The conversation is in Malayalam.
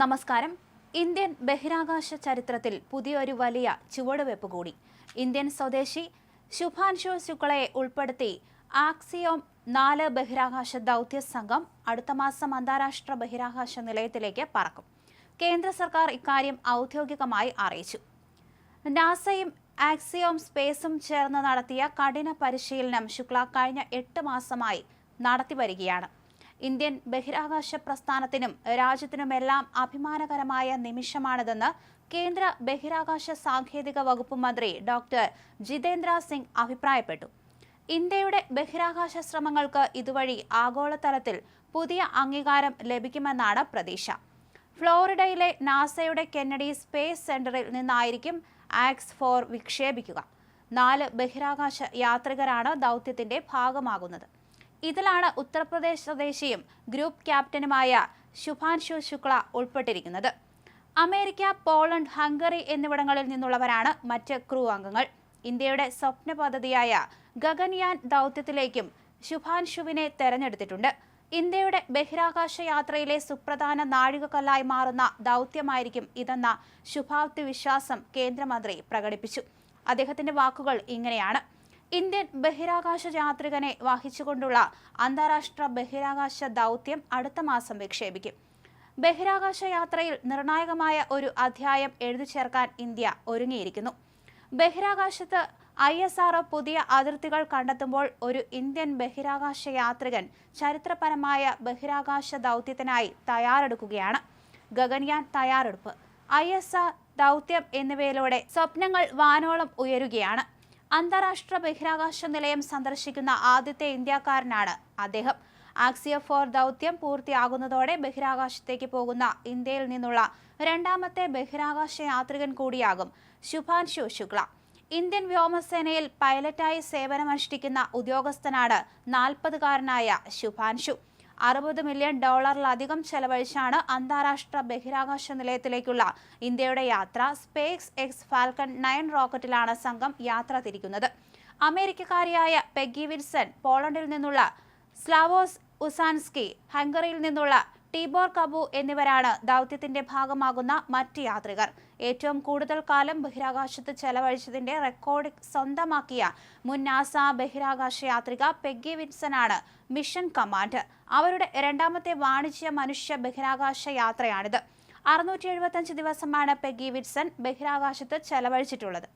നമസ്കാരം. ഇന്ത്യൻ ബഹിരാകാശ ചരിത്രത്തിൽ പുതിയൊരു വലിയ ചുവടുവെപ്പ് കൂടി. ഇന്ത്യൻ സ്വദേശി ശുഭാൻഷു ശുക്ലയെ ഉൾപ്പെടുത്തി ആക്സിയോം നാല് ബഹിരാകാശ ദൗത്യ സംഘം അടുത്ത മാസം അന്താരാഷ്ട്ര ബഹിരാകാശ നിലയത്തിലേക്ക് പറക്കും. കേന്ദ്ര സർക്കാർ ഇക്കാര്യം ഔദ്യോഗികമായി അറിയിച്ചു. നാസയും ആക്സിയോം സ്പേസും ചേർന്ന് നടത്തിയ കഠിന പരിശീലനം ശുക്ല കഴിഞ്ഞ എട്ട് മാസമായി നടത്തിവരികയാണ് ഇന്ത്യൻ ബഹിരാകാശ പ്രസ്ഥാനത്തിനും രാജ്യത്തിനുമെല്ലാം അഭിമാനകരമായ നിമിഷമാണിതെന്ന് കേന്ദ്ര ബഹിരാകാശ സാങ്കേതിക വകുപ്പ് മന്ത്രി ഡോക്ടർ ജിതേന്ദ്ര സിംഗ് അഭിപ്രായപ്പെട്ടു. ഇന്ത്യയുടെ ബഹിരാകാശ ശ്രമങ്ങൾക്ക് ഇതുവഴി ആഗോളതലത്തിൽ പുതിയ അംഗീകാരം ലഭിക്കുമെന്നാണ് പ്രതീക്ഷ. ഫ്ലോറിഡയിലെ നാസയുടെ കെന്നഡി സ്പേസ് സെന്ററിൽ നിന്നായിരിക്കും ആക്സ് ഫോർ വിക്ഷേപിക്കുക. നാല് ബഹിരാകാശ യാത്രികരാണ് ദൗത്യത്തിന്റെ ഭാഗമാകുന്നത്. ഇതിലാണ് ഉത്തർപ്രദേശ് സ്വദേശിയും ഗ്രൂപ്പ് ക്യാപ്റ്റനുമായ ശുഭാൻഷു ശുക്ല ഉൾപ്പെട്ടിരിക്കുന്നത്. അമേരിക്ക പോളണ്ട് ഹംഗറി എന്നിവിടങ്ങളിൽ നിന്നുള്ളവരാണ് മറ്റ് ക്രൂ അംഗങ്ങൾ. ഇന്ത്യയുടെ സ്വപ്ന പദ്ധതിയായ ഗഗൻയാൻ ദൗത്യത്തിലേക്കും ശുഭാൻഷുവിനെ തെരഞ്ഞെടുത്തിട്ടുണ്ട്. ഇന്ത്യയുടെ ബഹിരാകാശ യാത്രയിലെ സുപ്രധാന നാഴികക്കല്ലായി മാറുന്ന ദൗത്യമായിരിക്കും ഇതെന്ന ശുഭാപ്തി വിശ്വാസം കേന്ദ്രമന്ത്രി പ്രകടിപ്പിച്ചു. അദ്ദേഹത്തിന്റെ വാക്കുകൾ ഇങ്ങനെയാണ്. ഇന്ത്യൻ ബഹിരാകാശ യാത്രികനെ വഹിച്ചുകൊണ്ടുള്ള അന്താരാഷ്ട്ര ബഹിരാകാശ ദൗത്യം അടുത്ത മാസം വിക്ഷേപിക്കും. ബഹിരാകാശ യാത്രയിൽ നിർണായകമായ ഒരു അധ്യായം എഴുതി ചേർക്കാൻ ഇന്ത്യ ഒരുങ്ങിയിരിക്കുന്നു. ബഹിരാകാശത്ത് ഐ എസ് ആർ പുതിയ അതിർത്തികൾ കണ്ടെത്തുമ്പോൾ ഒരു ഇന്ത്യൻ ബഹിരാകാശ യാത്രികൻ ചരിത്രപരമായ ബഹിരാകാശ ദൗത്യത്തിനായി തയ്യാറെടുക്കുകയാണ്. ഗഗൻയാൻ തയ്യാറെടുപ്പ്. ഐ എസ് ആർ ദൗത്യം എന്നിവയിലൂടെ സ്വപ്നങ്ങൾ വാനോളം ഉയരുകയാണ്. അന്താരാഷ്ട്ര ബഹിരാകാശ നിലയം സന്ദർശിക്കുന്ന ആദ്യത്തെ ഇന്ത്യക്കാരനാണ് അദ്ദേഹം. ആക്സിയ ഫോർ ദൗത്യം പൂർത്തിയാകുന്നതോടെ ബഹിരാകാശത്തേക്ക് പോകുന്ന ഇന്ത്യയിൽ നിന്നുള്ള രണ്ടാമത്തെ ബഹിരാകാശ യാത്രികൻ കൂടിയാകും ശുഭാൻഷു ശുക്ല. ഇന്ത്യൻ വ്യോമസേനയിൽ പൈലറ്റായി സേവനമനുഷ്ഠിക്കുന്ന ഉദ്യോഗസ്ഥനാണ് നാൽപ്പതുകാരനായ ശുഭാൻഷു അറുപത് മില്യൺ ഡോളറിലധികം ചെലവഴിച്ചാണ് അന്താരാഷ്ട്ര ബഹിരാകാശ നിലയത്തിലേക്കുള്ള ഇന്ത്യയുടെ യാത്ര സ്പേസ് എക്സ് ഫാൽക്കൺ നയൻ റോക്കറ്റിലാണ് സംഘം യാത്ര തിരിക്കുന്നത്. അമേരിക്കക്കാരിയായ പെഗ്ഗി വിൽസൺ പോളണ്ടിൽ നിന്നുള്ള സ്ലാവോസ് ഉസാൻസ്കി ഹംഗറിയിൽ നിന്നുള്ള ടീബോർ കബു എന്നിവരാണ് ദൗത്യത്തിന്റെ ഭാഗമാകുന്ന മറ്റ് യാത്രികർ. ഏറ്റവും കൂടുതൽ കാലം ബഹിരാകാശത്ത് ചെലവഴിച്ചതിന്റെ റെക്കോർഡ് സ്വന്തമാക്കിയ മുൻ നാസ ബഹിരാകാശ യാത്രിക പെഗ്ഗി വിൻസൺ ആണ് മിഷൻ കമാൻഡ്. അവരുടെ രണ്ടാമത്തെ വാണിജ്യ മനുഷ്യ ബഹിരാകാശ യാത്രയാണിത്. അറുന്നൂറ്റി എഴുപത്തഞ്ച് ദിവസമാണ് പെഗ്ഗി വിൻസൺ ബഹിരാകാശത്ത് ചെലവഴിച്ചിട്ടുള്ളത്.